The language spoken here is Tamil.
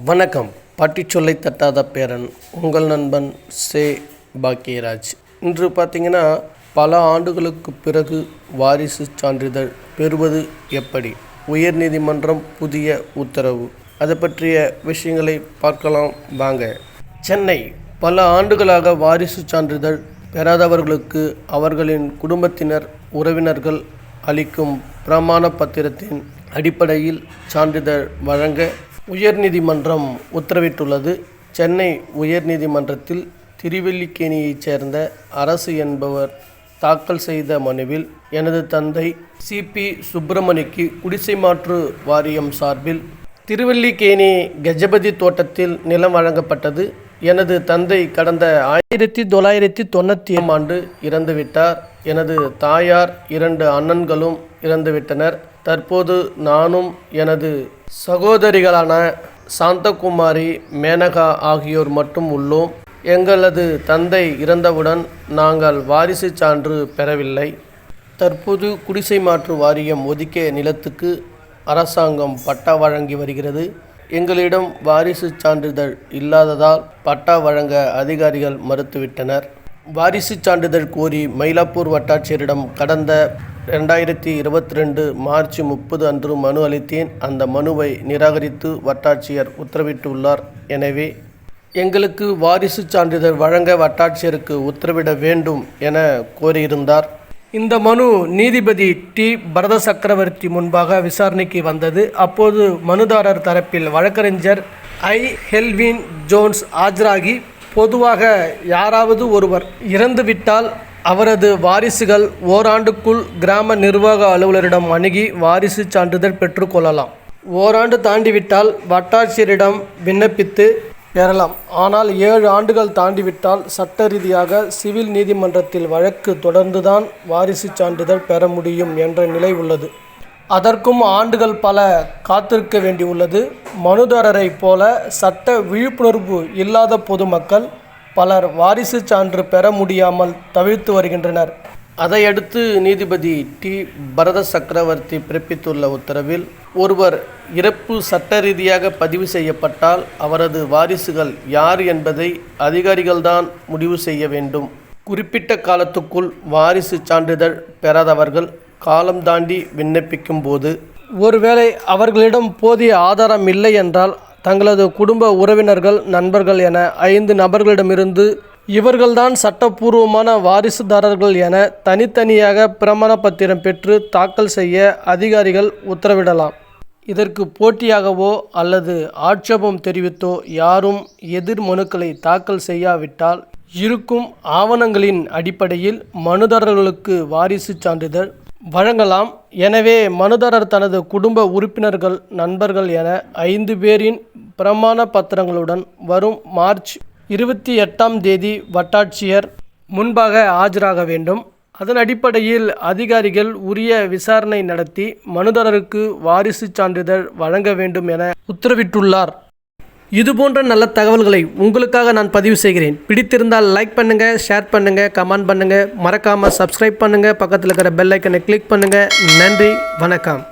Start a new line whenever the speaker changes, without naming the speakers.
வணக்கம். பாட்டி சொல்லை தட்டாத பேரன் உங்கள் நண்பன் சே. பாக்கியராஜ். இன்று பார்த்தீங்கன்னா பல ஆண்டுகளுக்கு பிறகு வாரிசு சான்றிதழ் பெறுவது எப்படி? உயர்நீதிமன்றம் புதிய உத்தரவு. அதை பற்றிய விஷயங்களை பார்க்கலாம் வாங்க. சென்னை. பல ஆண்டுகளாக வாரிசு சான்றிதழ் பெறாதவர்களுக்கு அவர்களின் குடும்பத்தினர் உறவினர்கள் அளிக்கும் பிரமாண பத்திரத்தின் அடிப்படையில் சான்றிதழ் வழங்க உயர்நீதிமன்றம் உத்தரவிட்டுள்ளது. சென்னை உயர்நீதிமன்றத்தில் திருவல்லிக்கேணியைச் சேர்ந்த அரசு என்பவர் தாக்கல் செய்த மனுவில் எனது தந்தை சிபி சுப்பிரமணிக்கு குடிசை மாற்று வாரியம் சார்பில் திருவல்லிக்கேணி கஜபதி தோட்டத்தில் நிலம் வழங்கப்பட்டது. எனது தந்தை கடந்த ஆயிரத்தி தொள்ளாயிரத்தி தொண்ணூற்றி ஆண்டு இறந்துவிட்டார். எனது தாயார் இரண்டு அண்ணன்களும் இறந்துவிட்டனர். தற்போது நானும் எனது சகோதரிகளான சாந்தகுமாரி மேனகா ஆகியோர் மட்டும் உள்ளோம். எங்களது தந்தை இறந்தவுடன் நாங்கள் வாரிசு சான்று பெறவில்லை. தற்போது குடிசை மாற்று வாரியம் ஒதுக்கிய நிலத்துக்கு அரசாங்கம் பட்டா வழங்கி வருகிறது. எங்களிடம் வாரிசு சான்றிதழ் இல்லாததால் பட்டா வழங்க அதிகாரிகள் மறுத்துவிட்டனர். வாரிசு சான்றிதழ் கோரி மயிலாப்பூர் வட்டாட்சியரிடம் கடந்த ரெண்டாயிரத்தி இருபத்தி ரெண்டு மார்ச் முப்பது அன்று மனு அளித்தேன். அந்த மனுவை நிராகரித்து வட்டாட்சியர் உத்தரவிட்டுள்ளார். எனவே எங்களுக்கு வாரிசு சான்றிதழ் வழங்க வட்டாட்சியருக்கு உத்தரவிட வேண்டும் என கோரியிருந்தார். இந்த மனு நீதிபதி டி. பரத சக்கரவர்த்தி முன்பாக விசாரணைக்கு வந்தது. அப்போது மனுதாரர் தரப்பில் வழக்கறிஞர் ஐ. ஹெல்வின் ஜோன்ஸ் ஆஜராகி பொதுவாக யாராவது ஒருவர் இறந்துவிட்டால் அவரது வாரிசுகள் ஓராண்டுக்குள் கிராம நிர்வாக அலுவலரிடம் அணுகி வாரிசு சான்றிதழ் பெற்றுக்கொள்ளலாம் ஓராண்டு தாண்டிவிட்டால் வட்டாட்சியரிடம் விண்ணப்பித்து பெறலாம் ஆனால் ஏழு ஆண்டுகள் தாண்டிவிட்டால் சட்ட ரீதியாக சிவில் நீதிமன்றத்தில் வழக்கு தொடர்ந்துதான் வாரிசு சான்றிதழ் பெற முடியும் என்ற நிலை உள்ளது. அதற்கும் ஆண்டுகள் பல காத்திருக்க வேண்டியுள்ளது மனுதாரரைப் போல சட்ட விழிப்புணர்வு இல்லாத பொதுமக்கள் பலர் வாரிசு சான்று பெற முடியாமல் தவிர்த்து வருகின்றனர். அதையடுத்து நீதிபதி டி. பரத சக்கரவர்த்தி பிறப்பித்துள்ள உத்தரவில் ஒருவர் இறப்பு சட்ட ரீதியாக பதிவு செய்யப்பட்டால் அவரது வாரிசுகள் யார் என்பதை அதிகாரிகள்தான் முடிவு செய்ய வேண்டும். குறிப்பிட்ட காலத்துக்குள் வாரிசு சான்றிதழ் பெறாதவர்கள் காலம் தாண்டி விண்ணப்பிக்கும் போது ஒருவேளை அவர்களிடம் போதிய ஆதாரம் இல்லை என்றால் தங்களது குடும்ப உறவினர்கள் நண்பர்கள் என ஐந்து நபர்களிடமிருந்து இவர்கள்தான் சட்டப்பூர்வமான வாரிசுதாரர்கள் என தனித்தனியாக பிரமாண பத்திரம் பெற்று தாக்கல் செய்ய அதிகாரிகள் உத்தரவிடலாம். இதற்கு போட்டியாகவோ அல்லது ஆட்சேபம் தெரிவித்தோ யாரும் எதிர் மனுக்களை தாக்கல் செய்யாவிட்டால் இருக்கும் ஆவணங்களின் அடிப்படையில் மனுதாரர்களுக்கு வாரிசு சான்றிதழ் வழங்கலாம். எனவே மனுதாரர் தனது குடும்ப உறுப்பினர்கள் நண்பர்கள் என ஐந்து பேரின் பிரமாண பத்திரங்களுடன் வரும் மார்ச் இருபத்தி எட்டாம் தேதி வட்டாட்சியர் முன்பாக ஆஜராக வேண்டும். அதன் அடிப்படையில் அதிகாரிகள் உரிய விசாரணை நடத்தி மனுதாரருக்கு வாரிசு சான்றிதழ் வழங்க வேண்டும் என உத்தரவிட்டுள்ளார். இதுபோன்ற நல்ல தகவல்களை உங்களுக்காக நான் பதிவு செய்கிறேன். பிடித்திருந்தால் லைக் பண்ணுங்கள் ஷேர் பண்ணுங்கள் கமெண்ட் பண்ணுங்கள் மறக்காமல் சப்ஸ்கிரைப் பண்ணுங்கள் பக்கத்தில் இருக்கிற பெல் ஐக்கனை கிளிக் பண்ணுங்கள் நன்றி வணக்கம்.